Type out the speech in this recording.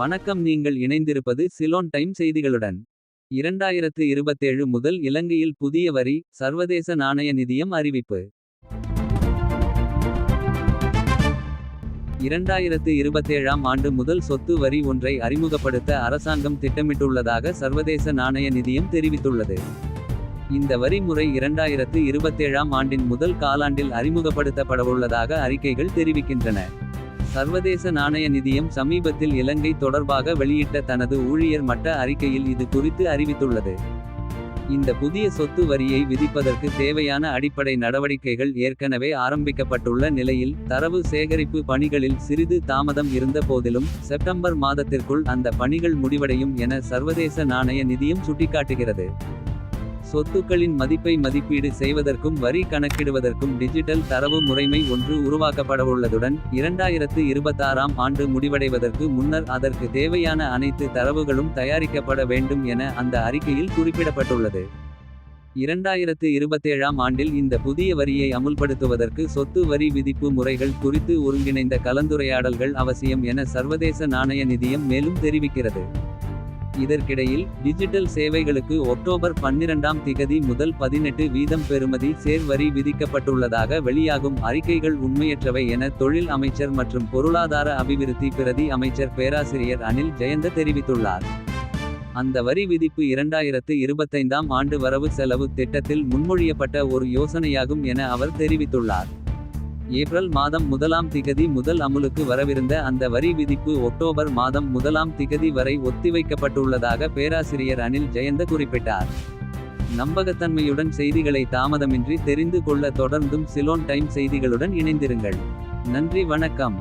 வணக்கம் நீங்கள் இணைந்திருப்பது சிலோன் டைம் செய்திகளுடன். 2027 முதல் இலங்கையில் புதிய வரி சர்வதேச நாணய நிதியம் அறிவிப்பு. 2027ஆம் ஆண்டு முதல் சொத்து வரி ஒன்றை அறிமுகப்படுத்த அரசாங்கம் திட்டமிட்டுள்ளதாக சர்வதேச நாணய நிதியம் தெரிவித்துள்ளது. இந்த வரி முறை 2027ஆம் ஆண்டின் முதல் காலாண்டில் அறிமுகப்படுத்தப்படவுள்ளதாக அறிக்கைகள் தெரிவிக்கின்றன. சர்வதேச நாணய நிதியம் சமீபத்தில் இலங்கை தொடர்பாக வெளியிட்ட தனது ஊழியர் மட்ட அறிக்கையில் இது குறித்து அறிவித்துள்ளது. இந்த புதிய சொத்து வரியை விதிப்பதற்கு தேவையான அடிப்படை நடவடிக்கைகள் ஏற்கனவே ஆரம்பிக்கப்பட்டுள்ள நிலையில். தரவு சேகரிப்பு பணிகளில் சிறிது தாமதம் இருந்த போதிலும். செப்டம்பர் மாதத்திற்குள் அந்த பணிகள் முடிவடையும் என சர்வதேச நாணய நிதியம் சுட்டிக்காட்டுகிறது. சொத்துக்களின் மதிப்பை மதிப்பீடு செய்வதற்கும் வரி கணக்கிடுவதற்கும் டிஜிட்டல் தரவு முறைமை ஒன்று உருவாக்கப்படவுள்ளதுடன். 2026ஆம் ஆண்டு முடிவடைவதற்கு முன்னர் அதற்கு தேவையான அனைத்து தரவுகளும் தயாரிக்கப்பட வேண்டும் என அந்த அறிக்கையில் குறிப்பிடப்பட்டுள்ளது. 2027ஆம் ஆண்டில் இந்த புதிய வரியை அமுல்படுத்துவதற்கு சொத்து வரி விதிப்பு முறைகள் குறித்து ஒருங்கிணைந்த கலந்துரையாடல்கள் அவசியம் என சர்வதேச நாணய நிதியம் மேலும் தெரிவிக்கிறது. இதற்கிடையில் டிஜிட்டல் சேவைகளுக்கு ஒக்டோபர் 12ஆம் திகதி முதல் 18 வீதம் பெறுமதி சேர் வரி விதிக்கப்பட்டுள்ளதாக வெளியாகும் அறிக்கைகள் உண்மையற்றவை என தொழில் அமைச்சர் மற்றும் பொருளாதார அபிவிருத்தி பிரதி அமைச்சர் பேராசிரியர் அனில் ஜெயந்த தெரிவித்துள்ளார். அந்த வரி விதிப்பு 2025ஆம் ஆண்டு வரவு செலவு திட்டத்தில் முன்மொழியப்பட்ட ஒரு யோசனையாகும் என அவர் தெரிவித்துள்ளார். ஏப்ரல் மாதம் முதலாம் திகதி முதல் அமுலுக்கு வரவிருந்த அந்த வரி விதிப்பு ஒக்டோபர் மாதம் முதலாம் திகதி வரை ஒத்திவைக்கப்பட்டுள்ளதாக பேராசிரியர் அனில் ஜெயந்த குறிப்பிட்டார். நம்பகத்தன்மையுடன் செய்திகளை தாமதமின்றி தெரிந்து கொள்ள தொடர்ந்தும் சிலோன் டைம் செய்திகளுடன் இணைந்திருங்கள். நன்றி வணக்கம்.